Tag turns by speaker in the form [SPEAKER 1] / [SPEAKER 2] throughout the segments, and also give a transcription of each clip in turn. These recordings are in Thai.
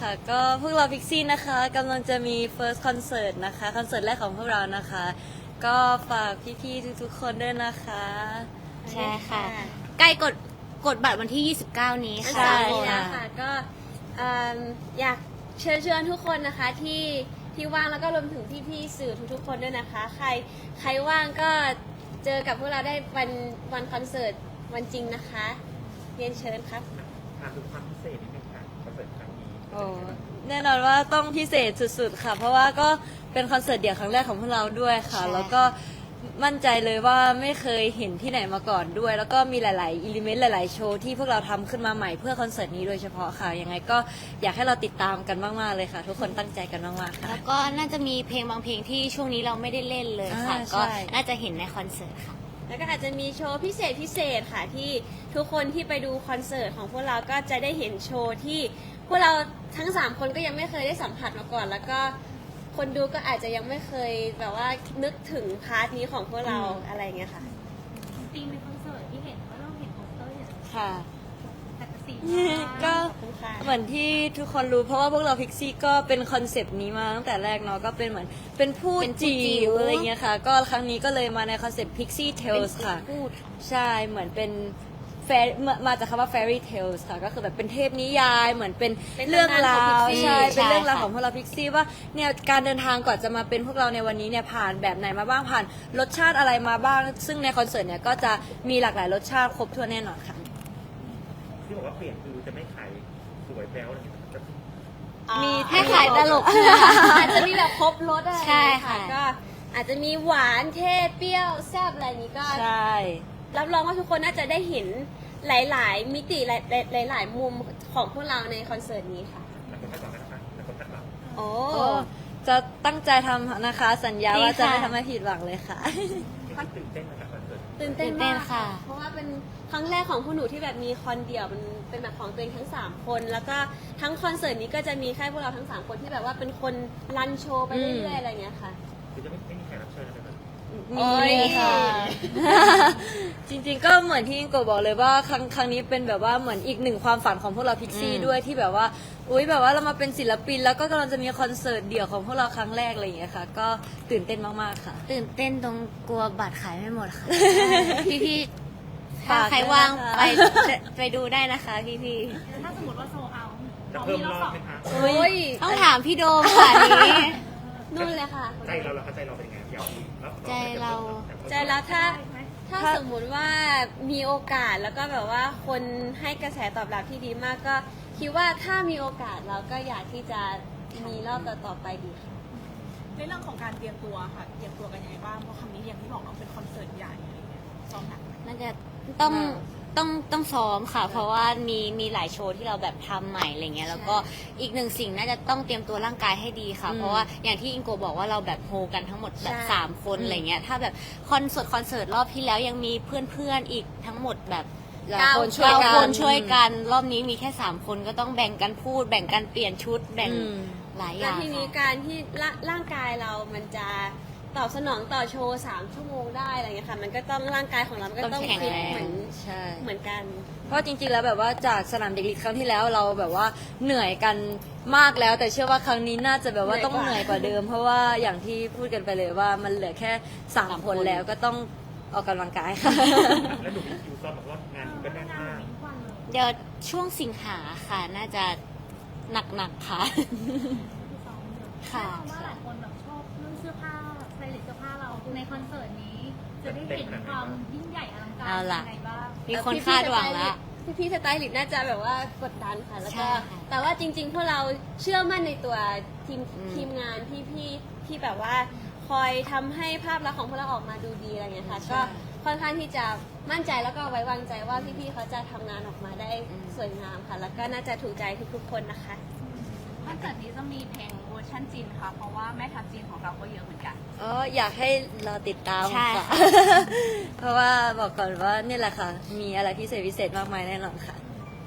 [SPEAKER 1] ค่ะ ก็พวกเราพิกซี่นะคะกำลังจะมี first concert นะคะ คอนเสิร์ตแรกของพวกเรานะคะ ก็ฝากพี่ๆทุกๆคนด้วยนะคะ
[SPEAKER 2] ใช่ค่ะ ใกล้กดกดบัตรวันที่ 29 นี้
[SPEAKER 3] อัน
[SPEAKER 2] ค่ะ
[SPEAKER 3] สาม
[SPEAKER 1] ใช่
[SPEAKER 3] มีนา
[SPEAKER 1] ค่ะ
[SPEAKER 3] ค่ะก็เอิ่มอยากเชิญชวนทุกคนนะคะที่ที่ว่างแล้วก็รวมถึงพี่ๆสื่อทุกๆคนด้วยนะคะ ใครใครว่างก็เจอกับพวกเราได้วันวันคอนเสิร์ตวันจริงนะคะ เรียนเชิญครับ
[SPEAKER 4] ถามถึงความ
[SPEAKER 1] โอ้แน่นอนว่าต้องพิเศษสุดๆค่ะ เพราะว่าก็เป็นคอนเสิร์ตเดี่ยวครั้งแรกของพวกเราด้วยค่ะ
[SPEAKER 2] ใช่
[SPEAKER 1] แล้วก็มั่นใจเลยว่าไม่เคยเห็นที่ไหนมาก่อนด้วย แล้วก็มีหลายๆอิเลเมนต์หลาย ๆ โชว์ที่พวกเราทำขึ้นมาใหม่เพื่อคอนเสิร์ตนี้โดยเฉพาะค่ะยังไงก็อยากให้เราติดตามกันมากๆเลยค่ะ ทุกคนตั้งใจกันมากๆค่ะ
[SPEAKER 2] แล้วก็น่าจะมีเพลงบางเพลงที่ช่วงนี้เราไม่ได้เล่นเลยค่ะ
[SPEAKER 1] อ่า
[SPEAKER 2] ก็
[SPEAKER 1] ใช่
[SPEAKER 2] น่าจะเห็นในคอนเสิร์ตค่ะ
[SPEAKER 3] แล้วก็อาจจะมีโชว์พิเศษพิเศษค่ะที่ทุกคนที่ไปดูคอนเสิร์ตของพวกเราก็จะได้เห็นโชว์ที่ พวกเราทั้ง 3 คนก็ยังไม่เคยได้สัมผัสมาก่อน แล้วก็คนดูก็อาจจะยังไม่เคยแบบว่านึกถึงพาร์ทนี้ของพวกเรา
[SPEAKER 1] อืม
[SPEAKER 3] อะไรอย่างเงี้ยค่ะ
[SPEAKER 5] ตีมในคอนเสิร์ตที่เห็นว่าเราเห็นโปสเตอร์เห็น
[SPEAKER 1] ค่ะ
[SPEAKER 5] แต่สี
[SPEAKER 1] ก็
[SPEAKER 3] ขอบคุณค่ะ
[SPEAKER 1] เหมือนที่ทุกคนรู้เพราะว่าพวกเราพิกซี่ก็เป็นคอนเซปต์นี้มาตั้งแต่แรกเนาะก็เป็นเหมือนเป็นผู้
[SPEAKER 2] เป็นผู้
[SPEAKER 1] จิ
[SPEAKER 2] จิ๋๋
[SPEAKER 1] ว
[SPEAKER 2] ว
[SPEAKER 1] อะไรเงี้ยค่ะ ก็ครั้งนี้ก็เลยมาในคอนเซปต์ Pixie Tales ค่ะ
[SPEAKER 2] พูด
[SPEAKER 1] ใช่เหมือนเป็น แฟมามาจากคำว่า fairy tales ค่ะ ก็คือแบบเป็นเทพนิยายเหมือนเป็น
[SPEAKER 3] เป็น
[SPEAKER 1] เรื่องราว
[SPEAKER 3] ตำนานของ Pixie
[SPEAKER 1] ใช่เป็นเรื่องราว
[SPEAKER 2] ใช่ค่ะ
[SPEAKER 1] ของพวกเราพิกซี่ว่าเนี่ยการเดินทางก่อนจะมาเป็นพวกเราในวันนี้เนี่ยผ่านแบบไหนมาบ้างผ่านรสชาติอะไรมาบ้าง ซึ่งในคอนเสิร์ตเนี่ยก็จะมีหลากหลายรสชาติครบถ้วนแน่นอนค่ะ
[SPEAKER 4] ที่บอกว่าเปลี่ยนคือจะไม่ขายสวยแบ๊วอะไรอย่างเงี้ยจะ
[SPEAKER 1] มี
[SPEAKER 2] ให้ขายตลก
[SPEAKER 3] อาจจะมีแบบครบรสอะไร
[SPEAKER 2] ใช่ค่ะ
[SPEAKER 3] ก็อาจจะมีหวานเทศเปรี้ยวแซ่บอะไรอย่างนี้ก็
[SPEAKER 1] ใช่
[SPEAKER 3] รับรองว่าทุกคนน่าจะได้เห็น หลาย ๆ มิติหลายๆหลาย ๆ มุมของพวกเราในคอนเสิร์ตนี้ค่ะ
[SPEAKER 4] หลายคนคาดหวังกันนะคะหลายคนคาดหวัง
[SPEAKER 3] โอ้
[SPEAKER 1] โอ้จะตั้งใจทำนะคะ สัญญา
[SPEAKER 2] ดี
[SPEAKER 1] ว่าจะ
[SPEAKER 2] ค่ะ
[SPEAKER 1] ไม่ทำให้ผิดหวังเลยค่ะ
[SPEAKER 4] ที่ตื่นเต้นนะคะคอนเสิร์ต
[SPEAKER 3] ตื่นเต้น
[SPEAKER 2] ตื่นเต้
[SPEAKER 3] มานก
[SPEAKER 2] ค่ะ
[SPEAKER 3] เพราะว่าเป็นครั้งแรกของพวกหนูที่แบบมีคอนเดี่ยวมันเป็นแบบของตัวเองทั้ง 3 คน แล้วก็ทั้งคอนเสิร์ตนี้ก็จะมีแค่พวกเราทั้ง 3 คนที่แบบว่าเป็นคนรันโชว์ไปเรื่อยๆอะไรอย่างเงี้ยค่ะ
[SPEAKER 4] คือจะไม่ไม่มีแขกรับเชิญอะไรเลย
[SPEAKER 3] โอ้
[SPEAKER 1] มี
[SPEAKER 3] ย
[SPEAKER 1] ค่ะ จริงๆก็เหมือนที่อิงโกะบอกเลยว่าครั้งครั้งนี้เป็นแบบว่าเหมือนอีกหนึ่งความฝันของพวกเราพิกซี่
[SPEAKER 2] อืม
[SPEAKER 1] ด้วยที่แบบว่า อุ้ยแบบว่าเรามาเป็นศิลปิน แล้วก็กำลังจะมีคอนเสิร์ตเดี่ยวของพวกเราครั้งแรกอะไรอย่างเงี้ยค่ะ ก็ตื่นเต้นมากๆค่ะ
[SPEAKER 2] ตื่นเต้นตรงกลัวบัตรขายไม่หมดค่ะ พี่พี่ๆถ้า
[SPEAKER 1] ฝาก
[SPEAKER 2] ใคร
[SPEAKER 1] ด้วย
[SPEAKER 2] ว่าง
[SPEAKER 1] นะคะ
[SPEAKER 2] ไปไปดูได้นะคะพี่พี่
[SPEAKER 5] ถ้าสมมติว่าโซเอา
[SPEAKER 4] จะเพิ่มรอบไหมคะ
[SPEAKER 3] โอ้ย
[SPEAKER 2] ๆต้องถามพี่โดมค่ะนี้
[SPEAKER 3] นู่นเลยค่ะ
[SPEAKER 4] ใจเราเราเข้าใจเราเป็นยังไง อยากมีรับต่อ
[SPEAKER 2] ใจเรา
[SPEAKER 3] ใจแล้วถ้า
[SPEAKER 5] ได้ไหม
[SPEAKER 3] ถ้า
[SPEAKER 1] ถ้า
[SPEAKER 3] สมมุติว่ามีโอกาสแล้วก็แบบว่าคนให้กระแสตอบรับที่ดีมากก็คิดว่าถ้ามีโอกาสเราก็อยากที่จะมีรอบต่อๆไปดีค่ะ
[SPEAKER 6] ในเรื่องของการเตรียมตัวค่ะ เตรียมตัวกันยังไงบ้าง เพราะครั้งนี้อย่างที่บอกเราเป็นคอนเสิร์ตใหญ่อะไรเงี้ยซ้อมหนักไหม
[SPEAKER 2] น่าจะต้อง ต้องต้องซ้อมค่ะ เพราะว่ามีมีหลายโชว์ที่เราแบบทำใหม่อะไรเงี้ยแล้วก็อีกหนึ่งสิ่งน่าจะต้องเตรียมตัวร่างกายให้ดีค่ะ
[SPEAKER 1] อืม
[SPEAKER 2] เพราะว่าอย่างที่อิงโกบอกว่าเราแบบโฮกันทั้งหมดแบบ
[SPEAKER 3] ใช่
[SPEAKER 2] สามคน
[SPEAKER 1] อืม
[SPEAKER 2] อะไรเงี้ยถ้าแบบคอนเสิร์ตคอนเสิร์ตรอบที่แล้วยังมีเพื่อนๆอีกทั้งหมดแบบ
[SPEAKER 1] หลายคนช่วย
[SPEAKER 2] เก้า
[SPEAKER 1] กั
[SPEAKER 2] คนนช่วยกันรอบนี้มีแค่สามคนก็ต้องแบ่งกันพูด แบ่งกันเปลี่ยนชุดแบ่ง
[SPEAKER 1] อืม
[SPEAKER 2] หลายอ
[SPEAKER 3] แล้ว
[SPEAKER 2] ย่าง
[SPEAKER 3] ทีนี้
[SPEAKER 2] ค่ะ
[SPEAKER 3] การที่ร่าร่างกายเรามันจะ ตอบสนองต่อโชว์สามชั่วโมงได้อะไรเงี้ยค่ะ มันก็ต้องร่างกายของเรา มันก็
[SPEAKER 2] ต้
[SPEAKER 3] ต้
[SPEAKER 2] อ
[SPEAKER 3] องง
[SPEAKER 2] แข็ง
[SPEAKER 3] ฟิต
[SPEAKER 2] แรง
[SPEAKER 3] เหมือน
[SPEAKER 1] ใช่
[SPEAKER 3] เหมือนกัน
[SPEAKER 1] เพราะจริงๆ แล้วแบบว่าจากสนามเด็กเล็กครั้งที่แล้วเราแบบว่าเหนื่อยกันมากแล้ว แต่เชื่อว่าครั้งนี้น่าจะแบบว่าต้องเหนื่อยกว่า เดิม เพราะว่าอย่างที่พูดกันไปเลยว่ามันเหลือแค่สามคนแล้วก็ต้องออกกำลังกายค่ะ
[SPEAKER 4] แล้วหนูคิวซ้อมบอกว่างานก็แน่นมาก
[SPEAKER 2] เดี๋ยวช่วงสิงหาค่ะน่าจะหนักๆค่ะ ค่ะ
[SPEAKER 5] ว่าหลายคนแบบชอบเรื่องเสื้อผ้าสไต ลิสต์เสื้อผ้าเราในคอนเสิร์ตนี้ จะได้เห็นความยิ่งใหญ่อลังการ
[SPEAKER 2] เอาล่ะ
[SPEAKER 5] ยังไงบ้าง
[SPEAKER 2] มีคนคาดหวังละ
[SPEAKER 3] พี่พี่ๆสไตลิสต์น่าจะแบบว่ากดดันค่ะแล้วก็
[SPEAKER 2] ใช่ค่ะ
[SPEAKER 3] แต่ว่าจริง ๆ พวกเราเชื่อมั่นในตัวทีม
[SPEAKER 2] อืม
[SPEAKER 3] ทีมงานที่พี่ที่แบบว่าคอยทำให้ภาพลักษณ์ของพวกเราออกมาดูดีอะไรเงี้ยค่ะ
[SPEAKER 1] ใช่
[SPEAKER 3] ก็ค่อนข้างที่จะมั่นใจแล้วก็ไว้วางใจว่าพี่ๆเขาจะทำงานออกมาได้สวยงามค่ะ แล้วก็น่าจะถูกใจทุกๆคนนะคะ
[SPEAKER 6] คอนเสิร์ตนี้จะมีเพลงเวอร์ชันจีนค่ะ เพราะว่าแม่ทัพจีนของเราก็เยอะเหมือนกัน
[SPEAKER 1] อ๋ออยากให้เราติดตาม
[SPEAKER 2] ใช่
[SPEAKER 1] ค่ะ
[SPEAKER 2] ค่ะ
[SPEAKER 1] เพราะว่าบอกก่อนว่านี่แหละค่ะ มีอะไรพิเศษพิเศษมากมายแน่นอนค่ะ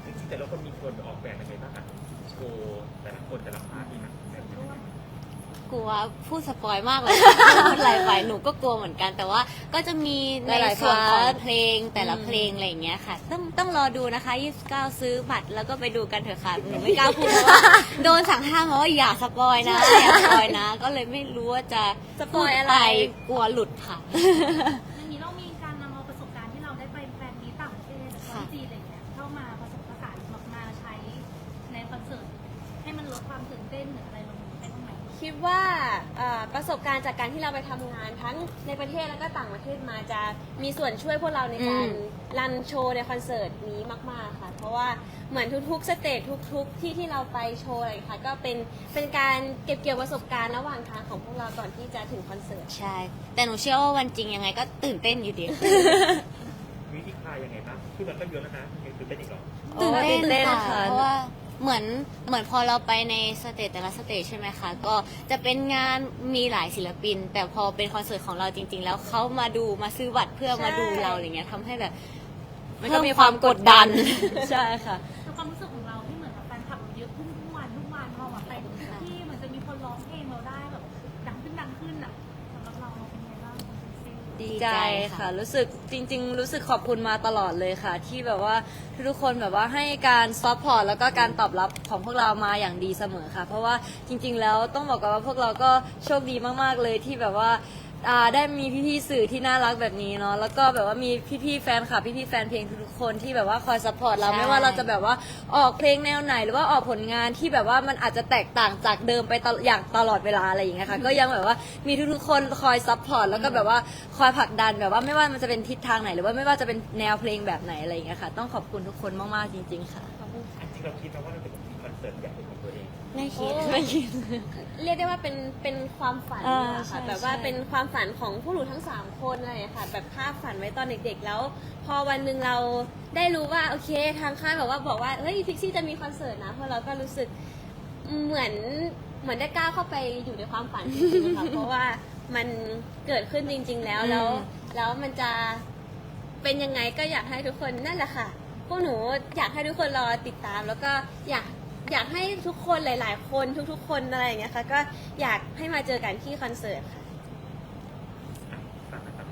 [SPEAKER 4] จริงๆแต่ละคนมีคนออกแบบยังไงบ้างคะโชว์แต่ละคนแต่ละพาร์ทมีนะแบบไหน
[SPEAKER 2] กลัวพูดสปอยมากเลย พูดอะไรไปหนูก็กลัวเหมือนกัน แต่ว่าก็จะมีใน
[SPEAKER 1] หลายๆ
[SPEAKER 2] ส่วนของ
[SPEAKER 1] พาร์ท
[SPEAKER 2] เพลงแต่ละ
[SPEAKER 1] อืม
[SPEAKER 2] เพลงอะไรอย่างเงี้ยค่ะ ต้องต้องรอดูนะคะ 29 ซื้อบัตรแล้วก็ไปดูกันเถอะค่ะ หนูไม่กล้าพูดเพราะว่าโดนสั่งห้ามเพราะว่าอย่าสปอยนะอย่าสปอยนะ ก็เลยไม่รู้ว่าจะ
[SPEAKER 3] สปอยอะไร
[SPEAKER 2] พูดปกลัวหลุดค่ะ
[SPEAKER 5] สบการณ์จา
[SPEAKER 3] กการที่เราไปทำงาน ทั้งในประเทศแล้วก็ต่างประเทศมาจะมีส่วนช่วยพวกเราในการ
[SPEAKER 2] อืม
[SPEAKER 3] รันโชว์ในคอนเสิร์ตนี้มาก ๆ ค่ะ เพราะว่าเหมือนทุกๆสเตจทุก ๆ ที่ที่เราไปโชว์อะไรอย่างเงี้ยค่ะ ก็เป็นเป็นการเก็บเกี่ยวประสบการณ์ระหว่างทางของพวกเราก่อนที่จะถึงคอนเสิร์ต
[SPEAKER 2] ใช่ แต่หนูเชื่อว่าวันจริงยังไงก็ตื่นเต้นอยู่ดี
[SPEAKER 4] วิธีคลายยังไงบ้างคือมันก็เยอะแล้วนะยังตื่นเต้นอีกเหรอ
[SPEAKER 2] ตื่นเต้น
[SPEAKER 1] ตื่นเต้น
[SPEAKER 2] ค่ะ
[SPEAKER 1] ค่ะ
[SPEAKER 2] เพราะว่า เหมือนเหมือนพอเราไปในสเตจแต่ละสเตจใช่ไหมคะ ก็จะเป็นงานมีหลายศิลปิน แต่พอเป็นคอนเสิร์ตของเราจริง ๆ แล้วเขามาดูมาซื้อบัตรเพื่อมาดูเราอะไรเงี้ยทำให้แบบ
[SPEAKER 1] มันก็มีความกดดัน ใช่ค่ะ
[SPEAKER 5] ดี
[SPEAKER 1] ใจค่ะ รู้สึกจริง ๆ รู้สึกขอบคุณมาตลอดเลยค่ะ ที่แบบว่าทุกๆคนแบบว่าให้การซัพพอร์ตแล้วก็การตอบรับของพวกเรามาอย่างดีเสมอค่ะ เพราะว่าจริง ๆ แล้วต้องบอกกันว่าพวกเราก็โชคดีมาก ๆ เลยที่แบบว่าอ่าได้มีพี่ๆสื่อที่น่ารักแบบนี้เนาะแล้วก็แบบว่ามีพี่ๆแฟนคลับพี่ๆแฟนเพลงทุกๆ คนที่แบบว่าคอยซัพพอร์ตเรา
[SPEAKER 2] ใช่
[SPEAKER 1] ไม่ว่าเราจะแบบว่าออกเพลงแนวไหน หรือว่าออกผลงานที่แบบว่ามันอาจจะแตกต่างจากเดิมไปตลอย่างตลอดเวลาอะไรอย่างเงี้ยค่ะ ก็ยังแบบว่ามีทุกๆคนคอยซัพพอร์ตแล้วก็แบบว่าคอยผลักดันแบบว่าไม่ว่ามันจะเป็นทิศทางไหน หรือว่าไม่ว่าจะเป็นแนวเพลงแบบไหนอะไรอย่างเงี้ยค่ะ ต้องขอบคุณทุกคนมากๆจริง ๆค่ะ
[SPEAKER 4] จริงๆเราคิดนะว่าเราจะมีคอน เสิร์ตใหญ่เป็นของตัวเอง
[SPEAKER 2] ไม่คิด
[SPEAKER 3] โอ้
[SPEAKER 1] ไม่คิด
[SPEAKER 3] เรียกได้ว่าเป็นเป็นความฝัน
[SPEAKER 1] อ่า
[SPEAKER 3] อะค่ะ
[SPEAKER 1] ใช่
[SPEAKER 3] แบบว่า
[SPEAKER 1] ใช่
[SPEAKER 3] เป็นความฝันของพวกหนูทั้งสามคนอะไรอย่างเงี้ยค่ะ แบบภาพฝันไว้ตอนเด็กๆแล้ว พอวันหนึ่งเราได้รู้ว่าโอเคทางค่ายบอกว่าบอกว่าเฮ้ยพิกซี่จะมีคอนเสิร์ตนะพวกเราก็รู้สึกเหมือนเหมือนได้ก้าวเข้าไปอยู่ในความฝันจริงๆค่ะ เพราะว่ามันเกิดขึ้นจริง ๆ แล้วแล้วแล้วมันจะเป็นยังไงก็อยากให้ทุกคนนั่นแหละค่ะ พวกหนูอยากให้ทุกคนรอติดตาม แล้วก็อยาก อยากให้ทุกคนหลาย ๆ คนทุก ๆ คนอะไรอย่างเงี้ยค่ะก็อยากให้มาเจอกันที่คอนเสิร์ตค่ะ
[SPEAKER 4] อะฝากนะครับ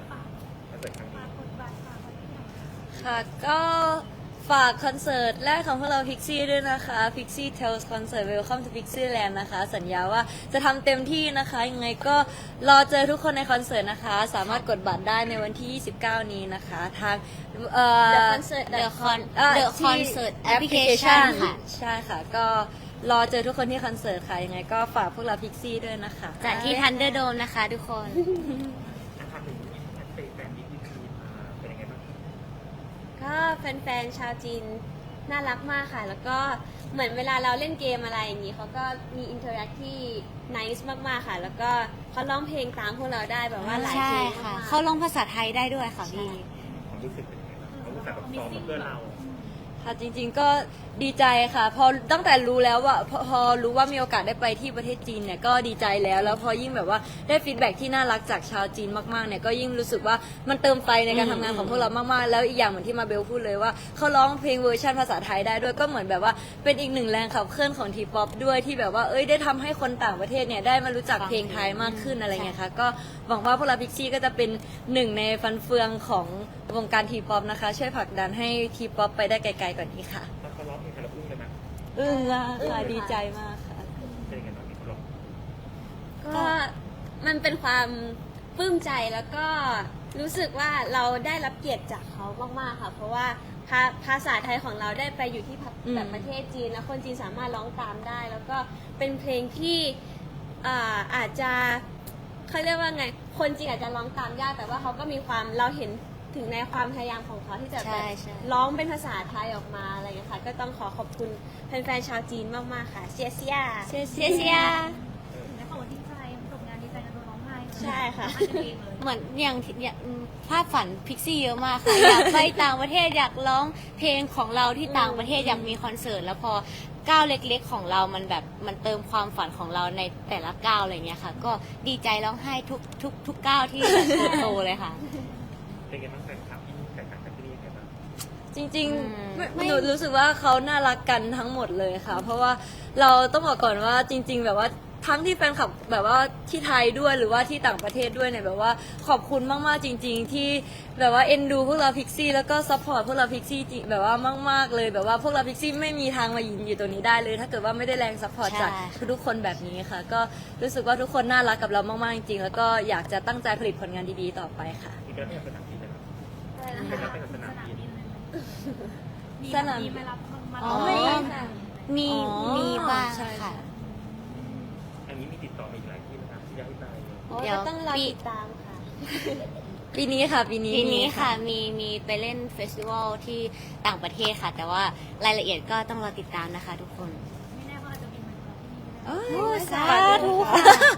[SPEAKER 4] คอนเสิร์ตครั้งนี้
[SPEAKER 5] ฝากกดบัตรฝากกดที่ไหน
[SPEAKER 1] ค่ะก็ ฝากคอนเสิร์ตแรกของพวกเรา Pixie ด้วยนะคะ Pixie Tales Concert Welcome to Pixie Land นะคะ สัญญาว่าจะทำเต็มที่นะคะ ยังไงก็รอเจอทุกคนในคอนเสิร์ตนะคะ สามารถกดบัตรได้ในวันที่ 29 นี้นะคะ ทางเอ่อ
[SPEAKER 3] The Concert
[SPEAKER 2] The Con
[SPEAKER 1] อ่อ
[SPEAKER 2] The
[SPEAKER 1] ที่
[SPEAKER 2] Concert
[SPEAKER 1] แอปพลิเคชัน
[SPEAKER 2] Application ค่ะ
[SPEAKER 1] ใช่ค่ะ ก็รอเจอทุกคนที่คอนเสิร์ตค่ะ ยังไงก็ฝากพวกเรา Pixie ด้วยนะคะ
[SPEAKER 2] จากที่ Thunderdome นะคะทุกคน
[SPEAKER 3] ก็แฟนๆชาวจีนน่ารักมากค่ะ แล้วก็เหมือนเวลาเราเล่นเกมอะไรอย่างนี้เขาก็มีอินเทอร์แอคที่นิสมากๆค่ะ แล้วก็เขาร้องเพลงตามพวกเราได้แบบว่าหลาย
[SPEAKER 2] ใช่
[SPEAKER 3] เพลง
[SPEAKER 2] ค่ะ
[SPEAKER 3] มากๆ
[SPEAKER 2] เขาลงภาษาไทยได้ด้วยค่ะพี่
[SPEAKER 4] ความรู้สึกเป็นยังไงบ้างเขารู้สึกแบบซ้อมมาเพื่อเรา
[SPEAKER 1] ค่ะจริงๆก็ดีใจค่ะ พอตั้งแต่รู้แล้วว่าพอพอรู้ว่ามีโอกาสได้ไปที่ประเทศจีนเนี่ยก็ดีใจแล้วแล้วพอยิ่งแบบว่าได้ฟีดแบ็กที่น่ารักจากชาวจีนมากๆเนี่ยก็ยิ่งรู้สึกว่ามันเติมไฟในการทำงานของพวกเรามากๆ แล้วอีกอย่างเหมือนที่มาเบลพูดเลยว่าเขาร้องเพลงเวอร์ชันภาษาไทยได้ด้วยก็เหมือนแบบว่าเป็นอีกหนึ่งแรงขับเคลื่อนของทีป๊อปด้วยที่แบบว่าเอ้ยได้ทำให้คนต่างประเทศเนี่ยได้มารู้จักเพลงไทยมากขึ้นอะไรเงี้ยค่ะก็หวังว่าพวกเราพิกซี่ก็จะเป็นหนึ่งในฟันเฟืองของวงการทีป๊อปนะคะช่วยผลักดันให้ทีป๊อปไปได้ไกลกว่านี้ค่ะ
[SPEAKER 4] ตอนเขาร้องเพลงคาราบุ้งเลยไหม
[SPEAKER 1] อึ้งมากค่ะดีใจมากค่ะ
[SPEAKER 4] เป็นยังไงบ้างมีเขาร้อง
[SPEAKER 3] ก็มันเป็นความปลื้มใจแล้วก็รู้สึกว่าเราได้รับเกียรติจากเขามากๆค่ะ เพราะว่าภาภาษาไทยของเราได้ไปอยู่ที่พับ
[SPEAKER 1] อืม
[SPEAKER 3] แบบประเทศจีนแล้วคนจีนสามารถร้องตามได้ แล้วก็เป็นเพลงที่อ่าอาจจะเขาเรียกว่าไง คนจีนอาจจะร้องตามยากแต่ว่าเขาก็มีความเราเห็น ถึงในความพยายามของเขาที่จะ
[SPEAKER 2] ใช่
[SPEAKER 3] แบบ
[SPEAKER 2] ใช่
[SPEAKER 3] ร้องเป็นภาษาไทยออกมาอะไรอย่างเงี้ยค่ะ ก็ต้องขอขอบคุณแฟนๆชาวจีนมากๆค่ะเซียเซีย
[SPEAKER 2] เชียร์เชียร์เชียร์
[SPEAKER 5] ถึงได้บอกว่าดีใจจบงานดีใจกันโดนร้องไห้เลย
[SPEAKER 3] ใช่ค่ะ
[SPEAKER 5] ร้องไห้กันเองเลย
[SPEAKER 2] เหมือนอย่างอย่างอืมภาพฝันพิกซี่เยอะมากค่ะ อยากไปต่างประเทศอยากร้องเพลงของเราที่ต่างประเทศอยากมีคอนเสิร์ตแล้วพอก้าวเล็กๆของเรามันแบบมันเติมความฝันของเราในแต่ละก้าวอะไรเงี้ยค่ะ ก็ดีใจร้องไห้ทุกทุกทุกก้าวที่แบบโตๆเลยค่ะ
[SPEAKER 4] เป็นยังไงบ้างแฟนคลับที่แตกต่างจากที่นี่ยังไงบ้าง
[SPEAKER 1] จริง
[SPEAKER 2] อืม
[SPEAKER 1] ๆไม่ หนูรู้สึกว่าเขาน่ารักกันทั้งหมดเลยค่ะ เพราะว่าเราต้องบอกก่อนว่าจริง ๆ แบบว่าทั้งที่แฟนคลับแบบว่าที่ไทยด้วยหรือว่าที่ต่างประเทศด้วยเนี่ยแบบว่าขอบคุณมากๆจริง ๆ ที่แบบว่าเอ็นดูพวกเราพิกซี่แล้วก็ซัพพอร์ตพวกเราพิกซี่แบบว่ามากๆเลยแบบว่าพวกเราพิกซี่ไม่มีทางมายืนอยู่ตรงนี้ได้เลย ถ้าเกิดว่าไม่ได้แรงซัพพอร์ต
[SPEAKER 2] ใช่
[SPEAKER 1] จากทุกๆคนแบบนี้ค่ะ ก็รู้สึกว่าทุกคนน่ารักกับเรามากๆจริงๆแล้วก็อยากจะตั้งใจผลิตผลงานดีๆต่อไปค่ะ
[SPEAKER 4] มีการเป็นสนามบิน นะครับ
[SPEAKER 3] อะไรนะ
[SPEAKER 4] เป็น
[SPEAKER 3] คะ
[SPEAKER 4] การเป็นสนามบิน
[SPEAKER 5] มี
[SPEAKER 1] สนาม
[SPEAKER 5] มีไม่รับมา
[SPEAKER 1] อ๋อ
[SPEAKER 5] ไม่
[SPEAKER 2] มี
[SPEAKER 1] อ๋อ
[SPEAKER 2] มีบ้าง
[SPEAKER 1] ใช่
[SPEAKER 2] ค่ะ
[SPEAKER 4] อันนี้มีติดต่อมาอีกหลายที่นะครับที่อยากให้ไป
[SPEAKER 3] โอ้
[SPEAKER 2] เดี๋ยว
[SPEAKER 3] ก็ต้องรอ
[SPEAKER 2] ปี
[SPEAKER 3] ติดตามค่ะ
[SPEAKER 1] ปีนี้ค่ะ ปีนี้
[SPEAKER 2] ทีนี้
[SPEAKER 1] มี
[SPEAKER 2] ค่ะ มี มีไปเล่นเฟสติวัลที่ต่างประเทศค่ะ แต่ว่ารายละเอียดก็ต้องรอติดตามนะคะทุกคน
[SPEAKER 5] ไม่แน่ว่าอาจจะมีเหมือนกับที่นี่ก็ได้
[SPEAKER 1] เอ้ย
[SPEAKER 2] โอ้สา
[SPEAKER 1] ฝากด้วย
[SPEAKER 2] ธุ
[SPEAKER 1] ค่ะ
[SPEAKER 2] ค่ะ